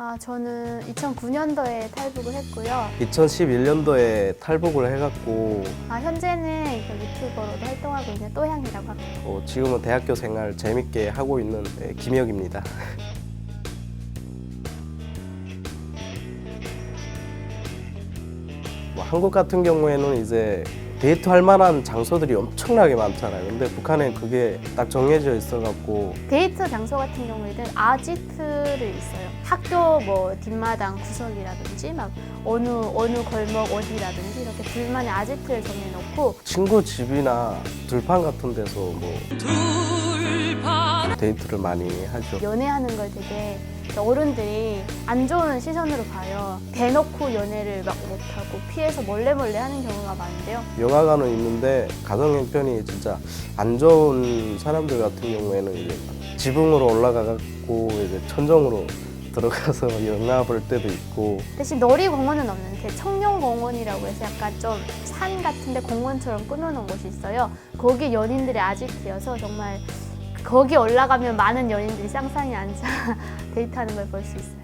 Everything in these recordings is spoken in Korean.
아, 저는 2009년도에 탈북을 했고요. 2011년도에 탈북을 해갖고 아, 현재는 그 유튜버로도 활동하고 있는 또향이라고 합니다. 어, 지금은 대학교 생활 재밌게 하고 있는 네, 김혁입니다. 뭐 한국 같은 경우에는 이제 데이트할 만한 장소들이 엄청나게 많잖아요. 근데 북한엔 그게 딱 정해져 있어갖고 데이트 장소 같은 경우에는 아지트를 있어요. 학교 뭐 뒷마당 구석이라든지 막 어느 어느 골목 어디라든지 이렇게 둘만의 아지트를 정해놓고 친구 집이나 들판 같은 데서 뭐 데이트를 많이 하죠. 연애하는 걸 되게 어른들이 안 좋은 시선으로 봐요. 대놓고 연애를 막 못하고 피해서 몰래 몰래 하는 경우가 많은데요. 영화관은 있는데 가정 형편이 진짜 안 좋은 사람들 같은 경우에는 이제 지붕으로 올라가갖고 이제 천정으로 들어가서 영화 볼 때도 있고 대신 놀이공원은 없는데 청룡공원이라고 해서 약간 좀 산 같은데 공원처럼 꾸며놓은 곳이 있어요. 거기 연인들이 아지트여서 정말 거기 올라가면 많은 연인들이 쌍쌍이 앉아 데이트하는 걸 볼 수 있어요.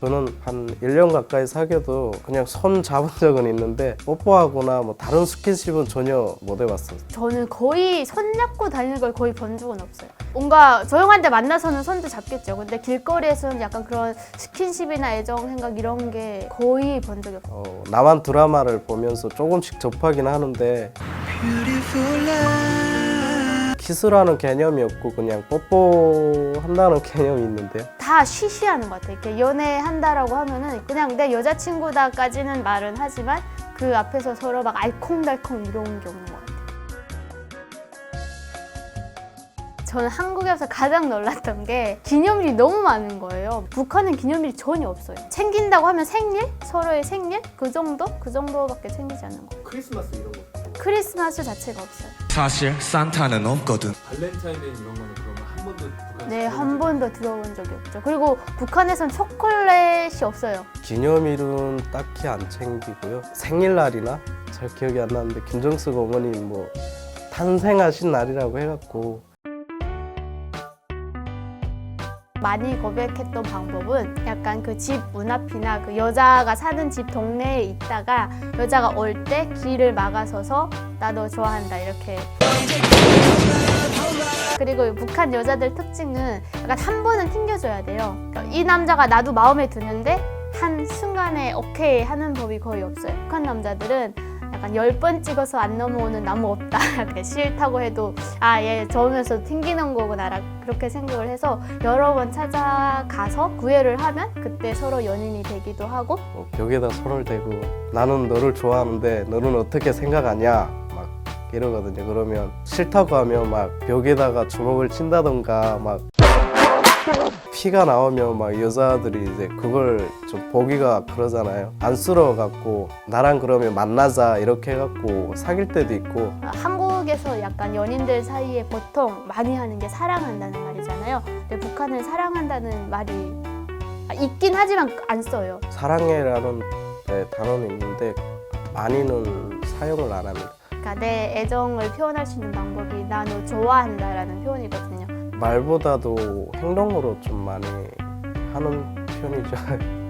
저는 한 1년 가까이 사귀어도 그냥 손 잡은 적은 있는데 뽀뽀하거나 뭐 다른 스킨십은 전혀 못 해봤어요. 저는 거의 손 잡고 다니는 걸 거의 본 적은 없어요. 뭔가 조용한 데 만나서는 손도 잡겠죠. 근데 길거리에서는 약간 그런 스킨십이나 애정 생각 이런 게 거의 본 적이 없어요. 어, 남한 드라마를 보면서 조금씩 접하긴 하는데 키스라는 개념이 없고 그냥 뽀뽀한다는 개념이 있는데요. 다 쉬쉬하는 것 같아요. 이렇게 연애한다라고 하면은 그냥 내 여자친구다까지는 말은 하지만 그 앞에서 서로 막 알콩달콩 이런 경우인 것 같아요. 저는 한국에서 가장 놀랐던 게 기념일이 너무 많은 거예요. 북한은 기념일이 전혀 없어요. 챙긴다고 하면 생일? 서로의 생일? 그 정도? 그 정도밖에 챙기지 않는 거. 크리스마스 이런 거. 크리스마스 자체가 없어요. 사실 산타는 없거든. 발렌타인데이 이런 거는 그러면 한 번도 북한 네, 한 번도 들어본 적이 없죠. 그리고 북한에선 초콜릿이 없어요. 기념일은 딱히 안 챙기고요. 생일날이나 잘 기억이 안 나는데 김정숙 어머니 뭐 탄생하신 날이라고 해갖고 많이 고백했던 방법은 약간 그 집 문 앞이나 그 여자가 사는 집 동네에 있다가 여자가 올 때 길을 막아서서 나너 좋아한다 이렇게. 그리고 북한 여자들 특징은 약간 한 번은 튕겨줘야 돼요. 그러니까 이 남자가 나도 마음에 드는데 한 순간에 오케이 하는 법이 거의 없어요. 북한 남자들은 약간 열 번 찍어서 안 넘어오는 나무 없다 이렇게 싫다고 해도 아 얘 저으면서 튕기는 거구나 그렇게 생각을 해서 여러 번 찾아가서 구애를 하면 그때 서로 연인이 되기도 하고 뭐 벽에다 손을 대고 나는 너를 좋아하는데 너는 어떻게 생각하냐 막 이러거든요. 그러면 싫다고 하면 막 벽에다가 주먹을 친다던가 막 피가 나오면 막 여자들이 이제 그걸 좀 보기가 그러잖아요. 안쓰러워 갖고 나랑 그러면 만나자 이렇게 해갖고 사귈 때도 있고 아, 한국에서 약간 연인들 사이에 보통 많이 하는 게 사랑한다는 말이잖아요. 근데 북한은 사랑한다는 말이 아, 있긴 하지만 안 써요. 사랑해라는 네, 단어는 있는데 많이는 사용을 안 합니다. 그러니까 내 애정을 표현할 수 있는 방법이 나너 좋아한다라는 표현이거든요. 말보다도 행동으로 좀 많이 하는 편이죠.